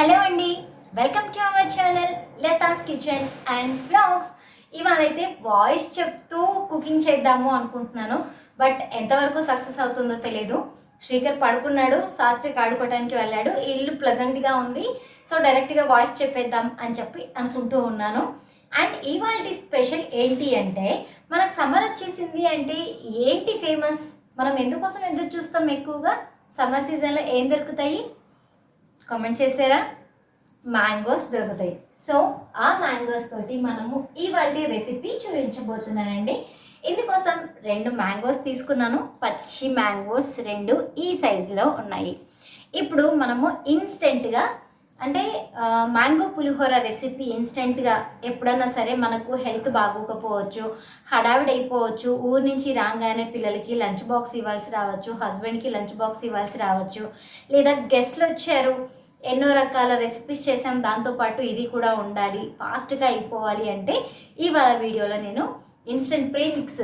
Hello అండి. Welcome to our channel Latha's kitchen and blogs ఇవాళైతే voice చెప్తూ cooking చేద్దాము అనుకుంటున్నాను. బట్ ఎంతవరకు సక్సెస్ అవుతుందో తెలియదు శ్రీకర్ పడుకున్నాడు సాత్విక్ ఆడుకోవడానికి వెళ్ళాడు. ఇల్లు ప్లజెంట్గా ఉంది. సో డైరెక్ట్గా వాయిస్ చెప్పేద్దాం అని చెప్పి అనుకుంటూ ఉన్నాను. అండ్ ఇవాళ స్పెషల్ ఏంటి అంటే మనకు సమ్మర్ వచ్చేసింది అంటే ఏంటి ఫేమస్ మనం ఎందుకోసం ఎదురు చూస్తాం ఎక్కువగా? సమ్మర్ సీజన్లో ఏం దొరుకుతాయి? కామెంట్ చేసారా మ్యాంగోస్ దొరుకుతాయి. సో ఆ మ్యాంగోస్ తోటి మనము ఇవాళ రెసిపీ చూపించబోతున్నానండి. ఇందుకోసం రెండు మ్యాంగోస్ తీసుకున్నాను. పచ్చి మ్యాంగోస్ రెండు ఈ సైజులో ఉన్నాయి. ఇప్పుడు మనము ఇన్స్టెంట్గా అంటే మ్యాంగో పులిహోర రెసిపీ ఇన్స్టెంట్గా ఎప్పుడన్నా సరే మనకు హెల్త్ బాగోకపోవచ్చు హడావిడి అయిపోవచ్చు ఊరు నుంచి రాగానే పిల్లలకి లంచ్ బాక్స్ ఇవ్వాల్సి రావచ్చు హస్బెండ్కి లంచ్ బాక్స్ ఇవ్వాల్సి రావచ్చు లేదా గెస్ట్లు వచ్చారు ఎన్నో రకాల రెసిపీస్ చేసాం దాంతోపాటు ఇది కూడా ఉండాలి ఫాస్ట్గా అయిపోవాలి అంటే ఇవాళ వీడియోలో నేను ఇన్స్టెంట్ ప్రీ మిక్స్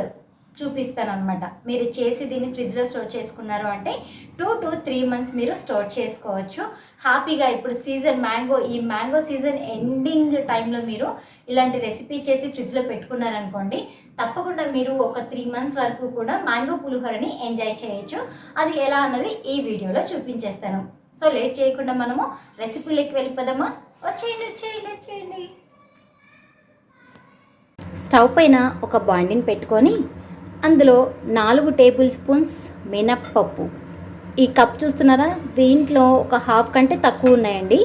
చూపిస్తాను అనమాట మీరు చేసి దీన్ని ఫ్రిడ్జ్లో స్టోర్ చేసుకున్నారు అంటే టూ టు త్రీ మంత్స్ మీరు స్టోర్ చేసుకోవచ్చు. హ్యాపీగా ఇప్పుడు సీజన్ మ్యాంగో ఈ మ్యాంగో సీజన్ ఎండింగ్ టైంలో మీరు ఇలాంటి రెసిపీ చేసి ఫ్రిడ్జ్లో పెట్టుకున్నారనుకోండి తప్పకుండా మీరు ఒక త్రీ మంత్స్ వరకు కూడా మ్యాంగో పులిహోరని ఎంజాయ్ చేయొచ్చు. అది ఎలా అన్నది ఈ వీడియోలో చూపించేస్తాను. సో లేట్ చేయకుండా మనము రెసిపీలోకి వెళ్ళిపోదామా? వచ్చేయండి వచ్చేయండి వచ్చేయండి స్టవ్ పైన ఒక బాండిని పెట్టుకొని అందులో నాలుగు టేబుల్ స్పూన్స్ మినప్పప్పు. ఈ కప్ చూస్తున్నారా? దీంట్లో ఒక హాఫ్ కంటే తక్కువ ఉన్నాయండి.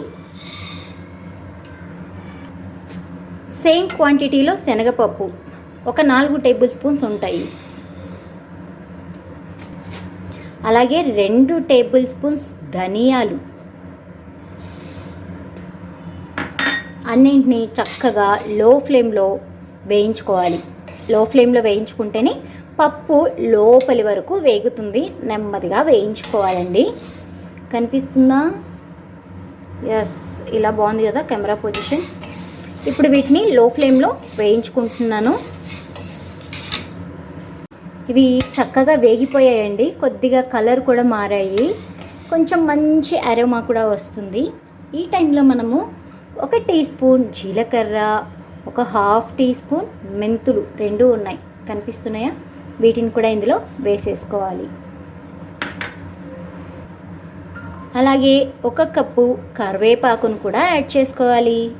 సేమ్ క్వాంటిటీలో శనగపప్పు. ఒక నాలుగు టేబుల్ స్పూన్స్ ఉంటాయి. అలాగే రెండు టేబుల్ స్పూన్స్ ధనియాలు. అన్నింటినీ చక్కగా లో ఫ్లేమ్లో వేయించుకోవాలి. లో ఫ్లేమ్లో వేయించుకుంటేనే పప్పు లోపలి వరకు వేగుతుంది. నెమ్మదిగా వేయించుకోవాలండి. కనిపిస్తుందా? ఎస్ ఇలా బాగుంది కదా కెమెరా పొజిషన్. ఇప్పుడు వీటిని లో ఫ్లేమ్లో వేయించుకుంటున్నాను. ఇవి చక్కగా వేగిపోయాయండి. కొద్దిగా కలర్ కూడా మారాయి. కొంచెం మంచి అరోమా కూడా వస్తుంది. ఈ టైంలో మనము ఒక టీ స్పూన్ జీలకర్ర ఒక హాఫ్ టీ స్పూన్ మెంతులు రెండు ఉన్నాయి. కనిపిస్తున్నాయా? వీటిని కూడా ఇందులో వేసేసుకోవాలి. అలాగే ఒక కప్పు కరివేపాకును కూడా యాడ్ చేసుకోవాలి.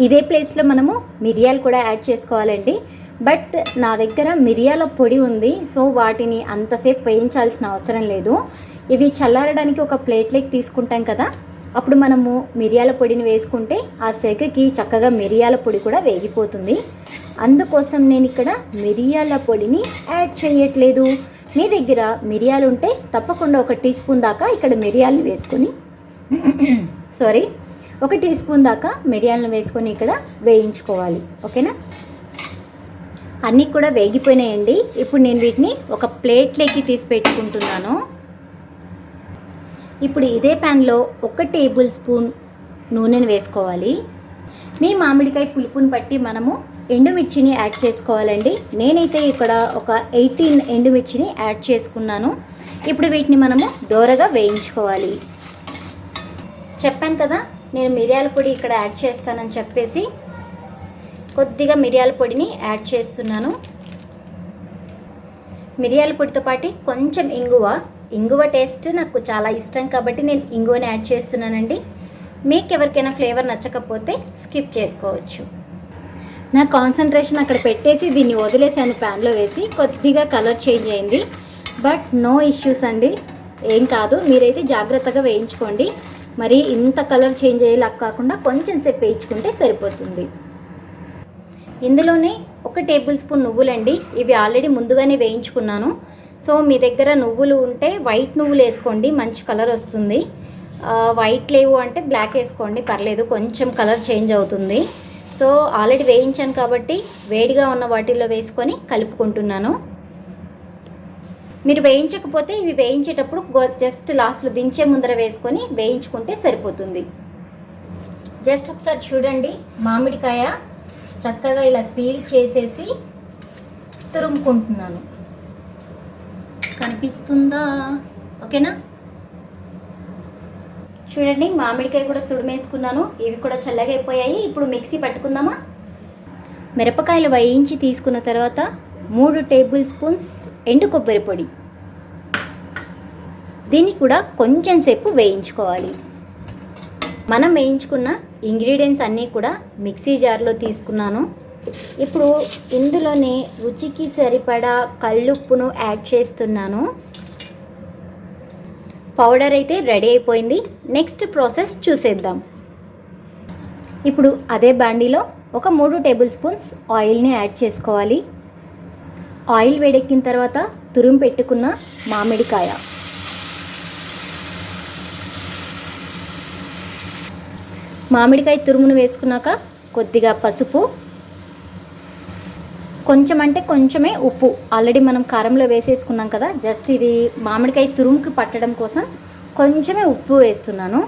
ఇదే ప్లేస్లో మనము మిరియాలు కూడా యాడ్ చేసుకోవాలండి. బట్ నా దగ్గర మిరియాల పొడి ఉంది సో వాటిని అంతసేపు వేయించాల్సిన అవసరం లేదు. ఇవి చల్లారడానికి ఒక ప్లేట్లోకి తీసుకుంటాం కదా అప్పుడు మనము మిరియాల పొడిని వేసుకుంటే ఆ సెగకి చక్కగా మిరియాల పొడి కూడా వేగిపోతుంది. అందుకోసం నేను ఇక్కడ మిరియాల పొడిని యాడ్ చేయట్లేదు. మీ దగ్గర మిరియాలు ఉంటే తప్పకుండా ఒక టీ స్పూన్ దాకా ఇక్కడ మిరియాలను వేసుకొని సారీ ఒక టీ స్పూన్ దాకా మిరియాలను వేసుకొని ఇక్కడ వేయించుకోవాలి. ఓకేనా? అన్నీ కూడా వేగిపోయినాయండి. ఇప్పుడు నేను వీటిని ఒక ప్లేట్లోకి తీసి పెట్టుకుంటున్నాను. ఇప్పుడు ఇదే ప్యాన్లో ఒక టేబుల్ స్పూన్ నూనెను వేసుకోవాలి. మీ మామిడికాయ పులుపుని బట్టి మనము ఎండుమిర్చిని యాడ్ చేసుకోవాలండి. నేనైతే ఇక్కడ ఒక ఎయిటీన్ ఎండుమిర్చిని యాడ్ చేసుకున్నాను. ఇప్పుడు వీటిని మనము దోరగా వేయించుకోవాలి. చెప్పాను కదా నేను మిరియాల పొడి ఇక్కడ యాడ్ చేస్తానని చెప్పేసి కొద్దిగా మిరియాల పొడిని యాడ్ చేస్తున్నాను. మిరియాల పొడితో పాటు కొంచెం ఇంగువ. ఇంగువ టేస్ట్ నాకు చాలా ఇష్టం కాబట్టి నేను ఇంగువని యాడ్ చేస్తున్నానండి. మీకు ఎవరికైనా ఫ్లేవర్ నచ్చకపోతే స్కిప్ చేసుకోవచ్చు. నా కాన్సన్ట్రేషన్ అక్కడ పెట్టేసి దీన్ని వదిలేసాను ప్యాన్లో వేసి కొద్దిగా కలర్ చేంజ్ అయింది. బట్ నో ఇష్యూస్ అండి. ఏం కాదు. మీరైతే జాగ్రత్తగా వేయించుకోండి. మరి ఇంత కలర్ చేంజ్ అయ్యేలా కాకుండా కొంచెం సేపు వేయించుకుంటే సరిపోతుంది. ఇందులోనే ఒక టేబుల్ స్పూన్ నువ్వులండి. ఇవి ఆల్రెడీ ముందుగానే వేయించుకున్నాను. సో మీ దగ్గర నువ్వులు ఉంటే వైట్ నువ్వులు వేసుకోండి మంచి కలర్ వస్తుంది. వైట్ లేవు అంటే బ్లాక్ వేసుకోండి పర్లేదు కొంచెం కలర్ చేంజ్ అవుతుంది. సో ఆల్రెడీ వేయించాను కాబట్టి వేడిగా ఉన్న వాటిల్లో వేసుకొని కలుపుకుంటున్నాను. మీరు వేయించకపోతే ఇవి వేయించేటప్పుడు జస్ట్ లాస్ట్లో దించే ముందర వేసుకొని వేయించుకుంటే సరిపోతుంది. జస్ట్ ఒకసారి చూడండి మామిడికాయ చక్కగా ఇలా పీల్ చేసేసి తురుముకుంటున్నాను. కనిపిస్తుందా? ఓకేనా? చూడండి మామిడికాయ కూడా తుడిమేసుకున్నాను. ఇవి కూడా చల్లగా అయిపోయాయి. ఇప్పుడు మిక్సీ పట్టుకుందామా? మిరపకాయలు వేయించి తీసుకున్న తర్వాత మూడు టేబుల్ స్పూన్స్ ఎండు కొబ్బరి పొడి. దీన్ని కూడా కొంచెం సేపు వేయించుకోవాలి. మనం వేయించుకున్న ఇంగ్రీడియంట్స్ అన్నీ కూడా మిక్సీ జార్లో తీసుకున్నాను. ఇప్పుడు ఇందులోనే రుచికి సరిపడా కళ్ళుప్పును యాడ్ చేస్తున్నాను. పౌడర్ అయితే రెడీ అయిపోయింది. నెక్స్ట్ ప్రాసెస్ చూసేద్దాం. ఇప్పుడు అదే బాండీలో ఒక మూడు టేబుల్ స్పూన్స్ ఆయిల్ని యాడ్ చేసుకోవాలి. ఆయిల్ వేడెక్కిన తర్వాత తురుము పెట్టుకున్న మామిడికాయ. మామిడికాయ తురుమును వేసుకున్నాక కొద్దిగా పసుపు కొంచెం అంటే కొంచెమే ఉప్పు. ఆల్రెడీ మనం కారంలో వేసేసుకున్నాం కదా జస్ట్ ఇది మామిడికాయ తురుముకి పట్టడం కోసం కొంచెమే ఉప్పు వేస్తున్నాను.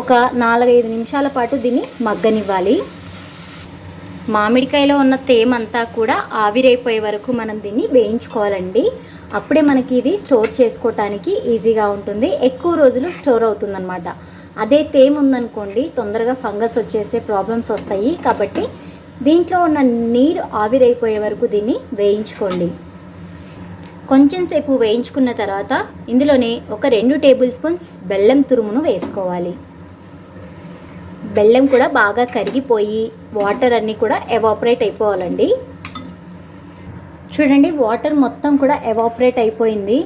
ఒక నాలుగైదు నిమిషాల పాటు దీన్ని మగ్గనివ్వాలి. మామిడికాయలో ఉన్న తేమంతా కూడా ఆవిరైపోయే వరకు మనం దీన్ని వేయించుకోవాలండి. అప్పుడే మనకి ఇది స్టోర్ చేసుకోవటానికి ఈజీగా ఉంటుంది. ఎక్కువ రోజులు స్టోర్ అవుతుందన్నమాట. అదే తేమ ఉందనుకోండి తొందరగా ఫంగస్ వచ్చేసే ప్రాబ్లమ్స్ వస్తాయి. కాబట్టి దీంట్లో ఉన్న నీరు ఆవిరైపోయే వరకు దీన్ని వేయించుకోండి. కొంచెం సేపు వేయించుకున్న తర్వాత ఇందులోనే ఒక రెండు టేబుల్ స్పూన్స్ బెల్లం తురుమును వేసుకోవాలి. బెల్లం కూడా బాగా కరిగిపోయి వాటర్ అన్నీ కూడా ఎవాపరేట్ అయిపోవాలండి. చూడండి వాటర్ మొత్తం కూడా ఎవాపరేట్ అయిపోయింది.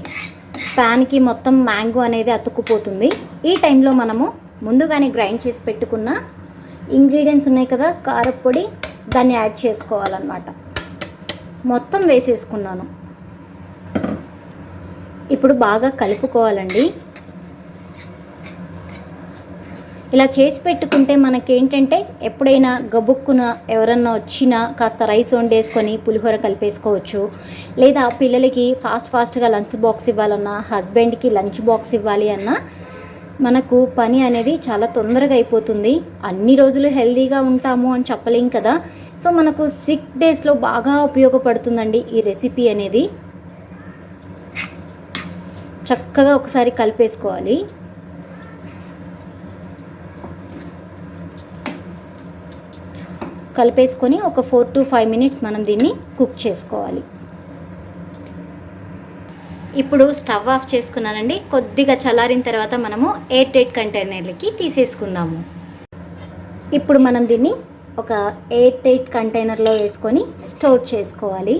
ప్యాన్కి మొత్తం మ్యాంగో అనేది అతుక్కుపోతుంది. ఈ టైంలో మనము ముందుగానే గ్రైండ్ చేసి పెట్టుకున్న ఇంగ్రీడియంట్స్ ఉన్నాయి కదా కారపొడి దాన్ని యాడ్ చేసుకోవాలన్నమాట. మొత్తం వేసేసుకున్నాను. ఇప్పుడు బాగా కలుపుకోవాలండి. ఇలా చేసి పెట్టుకుంటే మనకేంటంటే ఎప్పుడైనా గబుక్కున ఎవరన్నా వచ్చినా కాస్త రైస్ వండేసుకొని పులిహోర కలిపేసుకోవచ్చు. లేదా పిల్లలకి ఫాస్ట్ ఫాస్ట్గా లంచ్ బాక్స్ ఇవ్వాలన్నా హస్బెండ్కి లంచ్ బాక్స్ ఇవ్వాలి అన్నా మనకు పని అనేది చాలా తొందరగా అయిపోతుంది. అన్ని రోజులు హెల్తీగా ఉంటాము అని చెప్పలేం కదా. సో మనకు సిక్ డేస్లో బాగా ఉపయోగపడుతుందండి ఈ రెసిపీ అనేది. చక్కగా ఒకసారి కలిపేసుకోవాలి. కలిపేసుకొని ఒక ఫోర్ టు ఫైవ్ మినిట్స్ మనం దీన్ని కుక్ చేసుకోవాలి. ఇప్పుడు స్టవ్ ఆఫ్ చేసుకున్నానండి. కొద్దిగా చల్లారిన తర్వాత మనము ఎయిర్ టైట్ కంటైనర్లకి తీసేసుకుందాము. ఇప్పుడు మనం దీన్ని ఒక ఎయిర్ టైట్ కంటైనర్లో వేసుకొని స్టోర్ చేసుకోవాలి.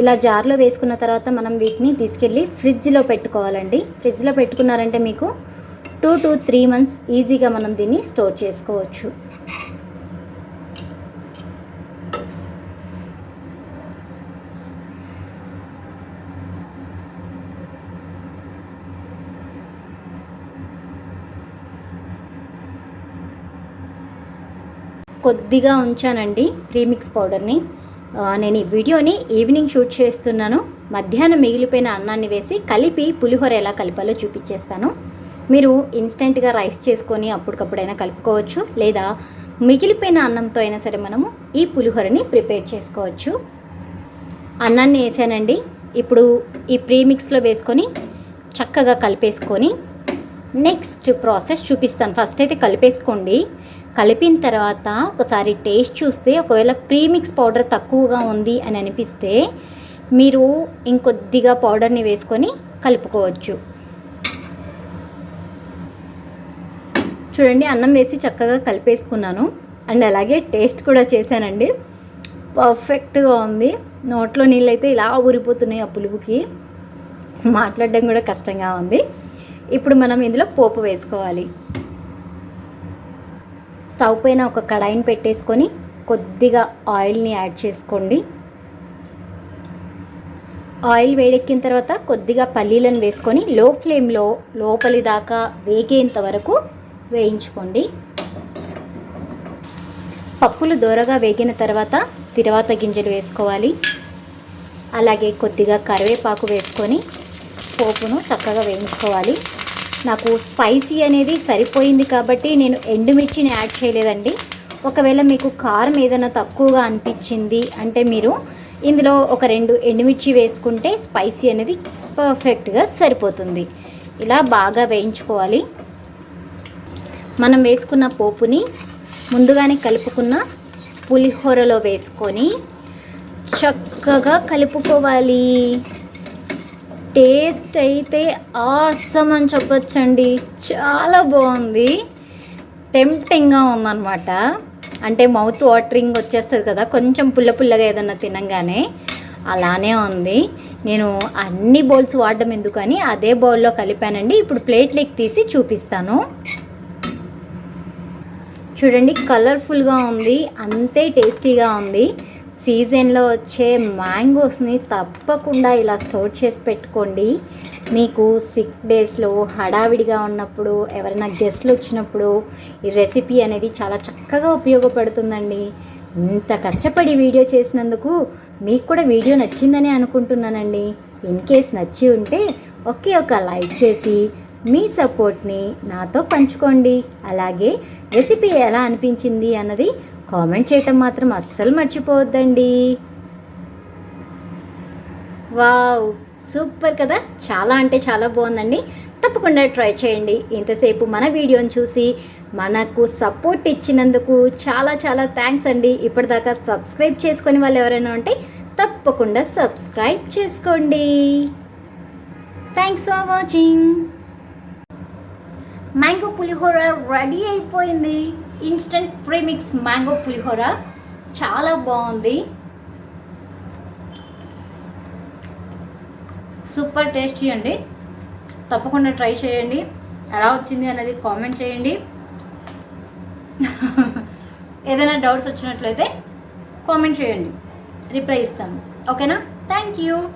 ఇలా జార్లో వేసుకున్న తర్వాత మనం వీటిని తీసుకెళ్ళి ఫ్రిడ్జ్లో పెట్టుకోవాలండి. ఫ్రిడ్జ్లో పెట్టుకున్నారంటే మీకు టూ టు త్రీ మంత్స్ ఈజీగా మనం దీన్ని స్టోర్ చేసుకోవచ్చు. కొద్దిగా ఉంచానండి ప్రీమిక్స్ పౌడర్ని. నేను ఈ వీడియోని ఈవినింగ్ షూట్ చేస్తున్నాను. మధ్యాహ్నం మిగిలిపోయిన అన్నాన్ని వేసి కలిపి పులిహోర ఎలా కలిపాలో చూపించేస్తాను. మీరు ఇన్స్టెంట్గా రైస్ చేసుకొని అప్పటికప్పుడైనా కలుపుకోవచ్చు. లేదా మిగిలిపోయిన అన్నంతో అయినా సరే మనము ఈ పులిహోరని ప్రిపేర్ చేసుకోవచ్చు. అన్నాన్ని వేసానండి. ఇప్పుడు ఈ ప్రీమిక్స్లో వేసుకొని చక్కగా కలిపేసుకొని నెక్స్ట్ ప్రాసెస్ చూపిస్తాను. ఫస్ట్ అయితే కలిపేసుకోండి. కలిపిన తర్వాత ఒకసారి టేస్ట్ చూస్తే ఒకవేళ ప్రీమిక్స్ పౌడర్ తక్కువగా ఉంది అని అనిపిస్తే మీరు ఇంకొద్దిగా పౌడర్ని వేసుకొని కలుపుకోవచ్చు. చూడండి అన్నం వేసి చక్కగా కలిపేసుకున్నాను. అండ్ అలాగే టేస్ట్ కూడా చేశానండి. పర్ఫెక్ట్గా ఉంది. నోట్లో నీళ్ళైతే ఇలా ఊరిపోతున్నాయి ఆ పులుపుకి. మాట్లాడడం కూడా కష్టంగా ఉంది. ఇప్పుడు మనం ఇందులో పోపు వేసుకోవాలి. స్టవ్ పైన ఒక కడాయిని పెట్టేసుకొని కొద్దిగా ఆయిల్ని యాడ్ చేసుకోండి. ఆయిల్ వేడెక్కిన తర్వాత కొద్దిగా పల్లీలను వేసుకొని లో ఫ్లేమ్లో లోపలి దాకా వేగేంత వరకు వేయించుకోండి. పప్పులు దూరగా వేగిన తర్వాత తిరవాత గింజలు వేసుకోవాలి. అలాగే కొద్దిగా కరివేపాకు వేసుకొని పోపును చక్కగా వేయించుకోవాలి. నాకు స్పైసీ అనేది సరిపోయింది కాబట్టి నేను ఎండుమిర్చిని యాడ్ చేయలేదండి. ఒకవేళ మీకు కారం ఏదైనా తక్కువగా అనిపించింది అంటే మీరు ఇందులో ఒక రెండు ఎండుమిర్చి వేసుకుంటే స్పైసీ అనేది పర్ఫెక్ట్గా సరిపోతుంది. ఇలా బాగా వేయించుకోవాలి. మనం వేసుకున్న పోపుని ముందుగానే కలుపుకున్న పులిహోరలో వేసుకొని చక్కగా కలుపుకోవాలి. టేస్ట్ అయితే ఆసం అని చెప్పొచ్చండి. చాలా బాగుంది. టెంప్టింగ్గా ఉందన్నమాట. అంటే మౌత్ వాటరింగ్ వచ్చేస్తుంది కదా కొంచెం పుల్ల పుల్లగా ఏదన్నా తినంగానే అలానే ఉంది. నేను అన్ని బౌల్స్ వాడడం ఎందుకని అదే బౌల్లో కలిపానండి. ఇప్పుడు ప్లేట్లోకి తీసి చూపిస్తాను. చూడండి కలర్ఫుల్గా ఉంది. అంతే టేస్టీగా ఉంది. సీజన్లో వచ్చే మ్యాంగోస్ని తప్పకుండా ఇలా స్టోర్ చేసి పెట్టుకోండి. మీకు సిక్ డేస్లో హడావిడిగా ఉన్నప్పుడు ఎవరైనా గెస్ట్లు వచ్చినప్పుడు ఈ రెసిపీ అనేది చాలా చక్కగా ఉపయోగపడుతుందండి. ఇంత కష్టపడి వీడియో చేసినందుకు మీకు కూడా వీడియో నచ్చిందని అనుకుంటున్నానండి. ఇన్ కేస్ నచ్చి ఉంటే ఒకే ఒక లైక్ చేసి మీ సపోర్ట్ని నాతో పంచుకోండి. అలాగే రెసిపీ ఎలా అనిపించింది అన్నది కామెంట్ చేయటం మాత్రం అస్సలు మర్చిపోవద్దండి. వావ్ సూపర్ కదా? చాలా అంటే చాలా బాగుందండి. తప్పకుండా ట్రై చేయండి. ఇంతసేపు మన వీడియోని చూసి మనకు సపోర్ట్ ఇచ్చినందుకు చాలా చాలా థ్యాంక్స్ అండి. ఇప్పటిదాకా సబ్స్క్రైబ్ చేసుకుని వాళ్ళు ఎవరైనా ఉంటే తప్పకుండా సబ్స్క్రైబ్ చేసుకోండి. Thanks for watching. Mango pulihora ready అయిపోయింది. Instant premix mango pulihora. చాలా బాగుంది. సూపర్ టేస్టీ అండి. తప్పకుండా ట్రై చేయండి. ఎలా వచ్చింది అనేది కామెంట్ చేయండి. ఏదైనా డౌట్స్ వచ్చినట్లయితే కామెంట్ చేయండి. రిప్లై ఇస్తాను. ఓకేనా? Thank you.